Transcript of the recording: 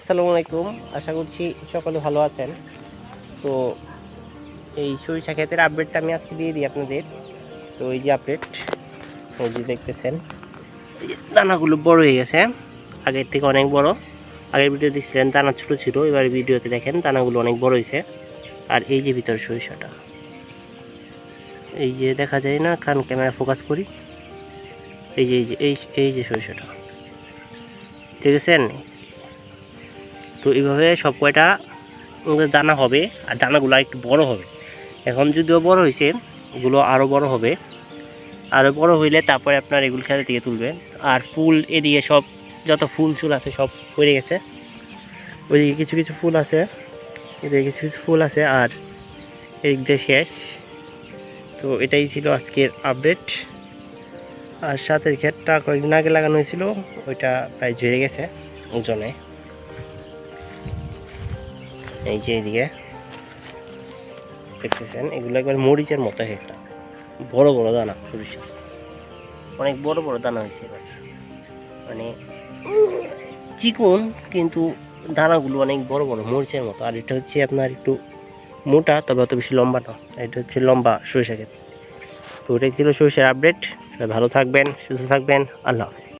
আসসালামু আলাইকুম। আশা করছি সকলে ভালো আছেন। তো এই সরিষা ক্ষেতের আপডেটটা আমি আজকে দিয়ে দিই আপনাদের। তো এই যে আপডেট এই যে দেখতেছেন দানাগুলো বড় হয়ে গেছে। আগের থেকে অনেক বড়। আগের ভিডিও দেখছিলেন, দানা ছোটো ছিল। এবার ভিডিওতে দেখেন, দানাগুলো অনেক বড় হয়েছে। আর এই যে ভিতরে সরিষাটা। এই যে দেখা যায় না, কান ক্যামেরা ফোকাস করি। এই যে এই যে, এই এই যে সরিষাটা। দেখেছেন? তো এইভাবে সব কয়টা দানা হবে, আর দানাগুলো একটু বড় হবে। এখন যদিও বড় হয়েছে এগুলো আরও বড় হবে। আরও বড় হইলে তারপরে আপনার এগুলো খেতে থেকে তুলবেন। আর ফুল এদিকে সব, যত ফুল চুল আছে সব পড়ে গেছে। ওইদিকে কিছু কিছু ফুল আছে, এদিকে কিছু কিছু ফুল আছে, আর এদিক দিয়ে শেষ। তো এটাই ছিল আজকের আপডেট আর সাথে ক্ষেতটা কয়েকদিন আগে লাগানো হয়েছিল, ওইটা প্রায় ঝরে গেছে ওজনে এই যে এদিকে, দেখতেছেন? এগুলো একবার মরিচের মতো একটা। বড় বড় দানা, সরিষা। অনেক বড় বড় দানা হয়েছে এবার। মানে চিকন, কিন্তু দানাগুলো অনেক বড় বড়, মরিচের মতো। আর এটা হচ্ছে আপনার একটু মোটা, তবে অত বেশি লম্বা না। এটা হচ্ছে লম্বা সরিষা ক্ষেত। তো ওটাই ছিল সরিষার আপডেট ভালো থাকবেন, সুস্থ থাকবেন। আল্লাহ হাফেজ।